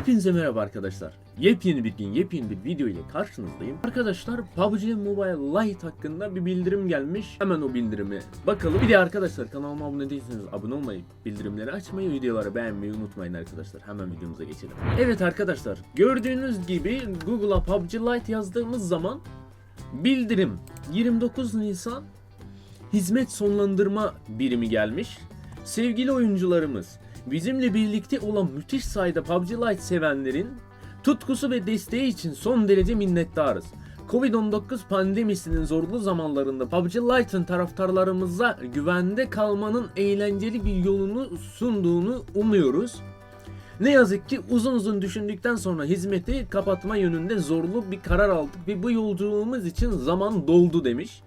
Hepinize merhaba arkadaşlar. Yepyeni bir gün, yepyeni bir video ile karşınızdayım. Arkadaşlar PUBG Mobile Lite hakkında bir bildirim gelmiş. Hemen o bildirimi bakalım. Bir de arkadaşlar kanalıma abone değilseniz abone olmayı, bildirimleri açmayı, videoları beğenmeyi unutmayın arkadaşlar. Hemen videomuza geçelim. Evet arkadaşlar, gördüğünüz gibi Google'a PUBG Lite yazdığımız zaman bildirim 29 Nisan hizmet sonlandırma birimi gelmiş. Sevgili oyuncularımız, bizimle birlikte olan müthiş sayıda PUBG Lite sevenlerin tutkusu ve desteği için son derece minnettarız. Covid-19 pandemisinin zorlu zamanlarında PUBG Lite'ın taraftarlarımıza güvende kalmanın eğlenceli bir yolunu sunduğunu umuyoruz. Ne yazık ki uzun uzun düşündükten sonra hizmeti kapatma yönünde zorlu bir karar aldık ve bu yolculuğumuz için zaman doldu demiş.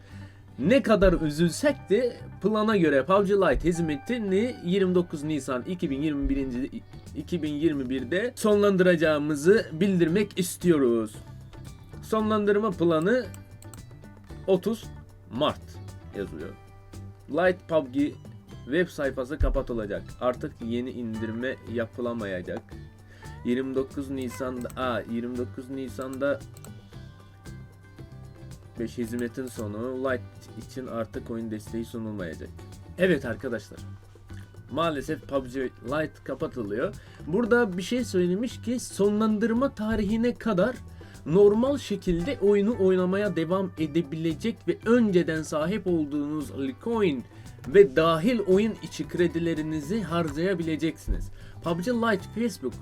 Ne kadar üzülsek de plana göre PUBG Lite hizmetini 29 Nisan 2021. 2021'de sonlandıracağımızı bildirmek istiyoruz. Sonlandırma planı 30 Mart yazıyor. Lite PUBG web sayfası kapatılacak. Artık yeni indirme yapılamayacak. 29 Nisan'da a 29 Nisan'da 5 hizmetin sonu Lite için artık oyun desteği sunulmayacak. Evet arkadaşlar. Maalesef PUBG Lite kapatılıyor. Burada bir şey söylemiş ki sonlandırma tarihine kadar normal şekilde oyunu oynamaya devam edebilecek ve önceden sahip olduğunuz Litecoin ve dahil oyun içi kredilerinizi harcayabileceksiniz. PUBG Lite Facebook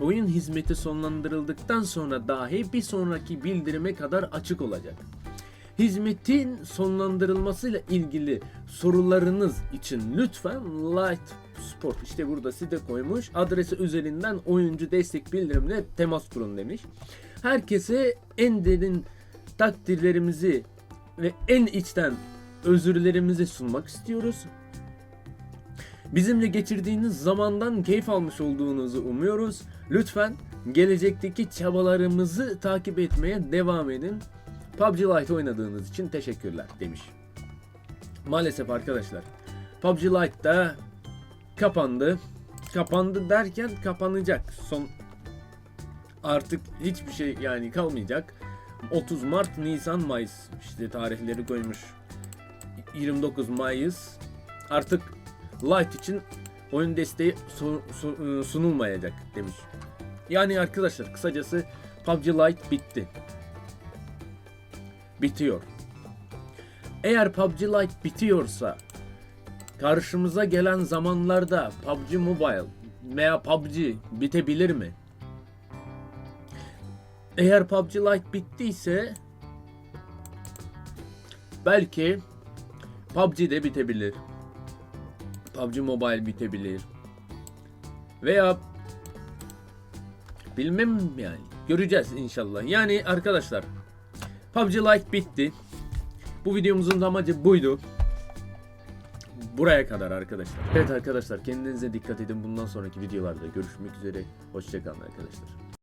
oyun hizmeti sonlandırıldıktan sonra dahi bir sonraki bildirime kadar açık olacak. Hizmetin sonlandırılmasıyla ilgili sorularınız için lütfen Light Sport işte burada site koymuş adresi üzerinden oyuncu destek bildirimle temas kurun demiş. Herkese en derin takdirlerimizi ve en içten özürlerimizi sunmak istiyoruz. Bizimle geçirdiğiniz zamandan keyif almış olduğunuzu umuyoruz. Lütfen gelecekteki çabalarımızı takip etmeye devam edin. PUBG Lite oynadığınız için teşekkürler demiş. Maalesef arkadaşlar PUBG Lite da kapandı. Kapandı derken kapanacak. Son artık hiçbir şey yani kalmayacak. 30 Mart, Nisan, Mayıs işte tarihleri koymuş. 29 Mayıs artık Lite için oyun desteği su- sunulmayacak demiş. Yani arkadaşlar kısacası PUBG Lite bitti bitiyor. Eğer PUBG Lite bitiyorsa karşımıza gelen zamanlarda PUBG Mobile veya PUBG bitebilir mi? Eğer PUBG Lite bittiyse belki PUBG de bitebilir. PUBG Mobile bitebilir. Veya bilmem yani. Göreceğiz inşallah. Yani arkadaşlar PUBG Lite bitti. Bu videomuzun da amacı buydu. Buraya kadar arkadaşlar. Evet arkadaşlar kendinize dikkat edin. Bundan sonraki videolarda görüşmek üzere. Hoşçakalın arkadaşlar.